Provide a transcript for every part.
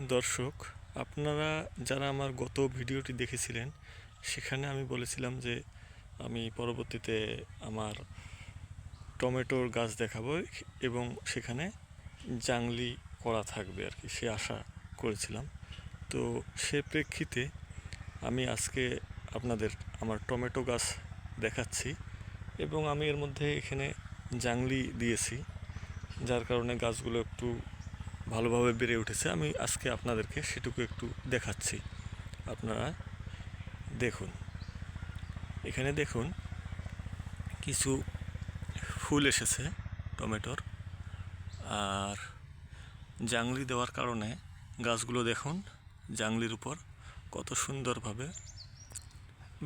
দর্শক, আপনারা যারা আমার গত ভিডিওটি দেখেছিলেন, সেখানে আমি বলেছিলাম যে আমি পরবর্তীতে আমার টমেটোর গাছ দেখাবো এবং সেখানে জাংলি করা থাকবে আর কি, সে আশা করেছিলাম। তো সে প্রেক্ষিতে আমি আজকে আপনাদের আমার টমেটো গাছ দেখাচ্ছি এবং আমি এর মধ্যে এখানে জাংলি দিয়েছি, যার কারণে গাছগুলো একটু ভালোভাবে বেড়ে উঠেছে। আমি আজকে আপনাদেরকে সেটুকু একটু দেখাচ্ছি। আপনারা দেখুন। এখানে দেখুন কিছু ফুল এসেছে, টমেটোর। আর জাংলি দেওয়ার কারণে গাছগুলো দেখুন, জাংলির উপর কত সুন্দরভাবে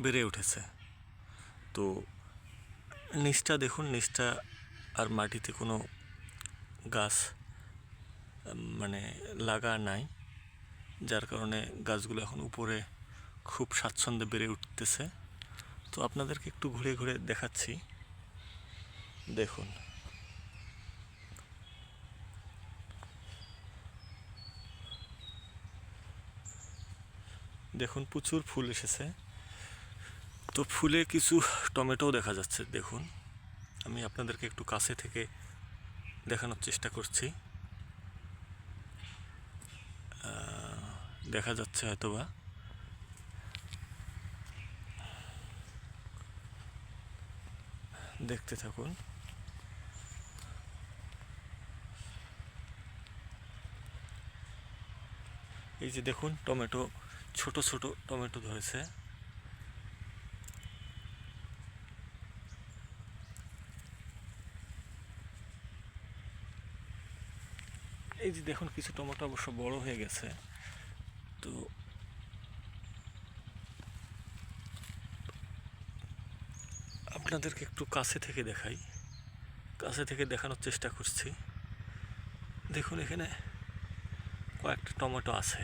বেড়ে উঠেছে। তো নিচটা দেখুন, নিচটা আর মাটিতে কোনো গাছ মানে লাগা নাই, যার কারণে গাছগুলো এখন উপরে খুব স্বাচ্ছন্দ্যে বেড়ে উঠতেছে। তো আপনাদেরকে একটু ঘুরে ঘুরে দেখাচ্ছি। দেখুন। দেখুন, প্রচুর ফুল এসেছে। তো ফুলে কিছু টমেটোও দেখা যাচ্ছে, দেখুন। আমি আপনাদেরকে একটু কাছে থেকে দেখানোর চেষ্টা করছি। দেখা যাচ্ছে হয়তোবা। দেখতে থাকুন। এই যে দেখুন, টমেটো, ছোট ছোট টমেটো ধরেছে। এই যে দেখুন, কিছু টমেটো অবশ্য বড় হয়ে গেছে। তো আপনাদেরকে একটু কাছে থেকে দেখাই। কাছে থেকে দেখানোর চেষ্টা করছি। দেখুন এখানে কয়েকটা টমেটো আছে।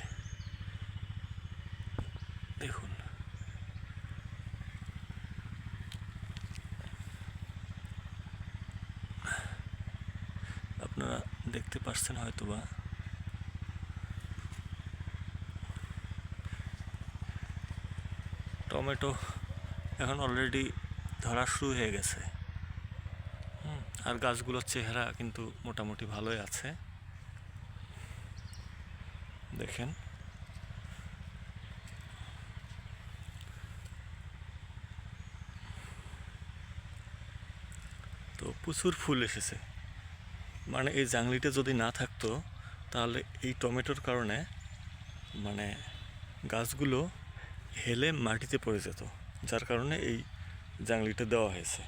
দেখুন। আপনারা দেখতে পাচ্ছেন হয়তো বা টমেটো এখন অলরেডি ধরা শুরু হয়ে গেছে। আর গাছগুলোর চেহারা কিন্তু মোটামুটি ভালোই আছে। দেখেন। তো প্রচুর ফুল এসেছে। মানে এই জাংলিটা যদি না থাকতো, তাহলে এই টমেটোর কারণে মানে গাছগুলো হেলে মাটিতে পড়ে যেত, যার কারণে এই জাংলিটা দেওয়া হয়েছে।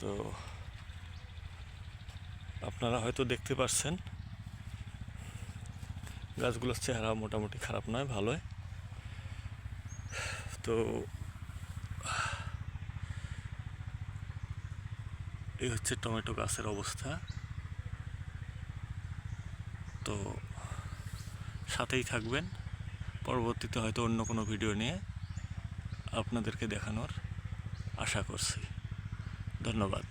তো আপনারা হয়তো দেখতে পাচ্ছেন গাছগুলোর চেহারা মোটামুটি খারাপ নয়, ভালোই। তো এই হচ্ছে টমেটো গাছের অবস্থা। তো সাথেই থাকবেন। পরবর্তীতে হয়তো অন্য কোনো ভিডিও নিয়ে আপনাদেরকে দেখানোর আশা করছি। ধন্যবাদ।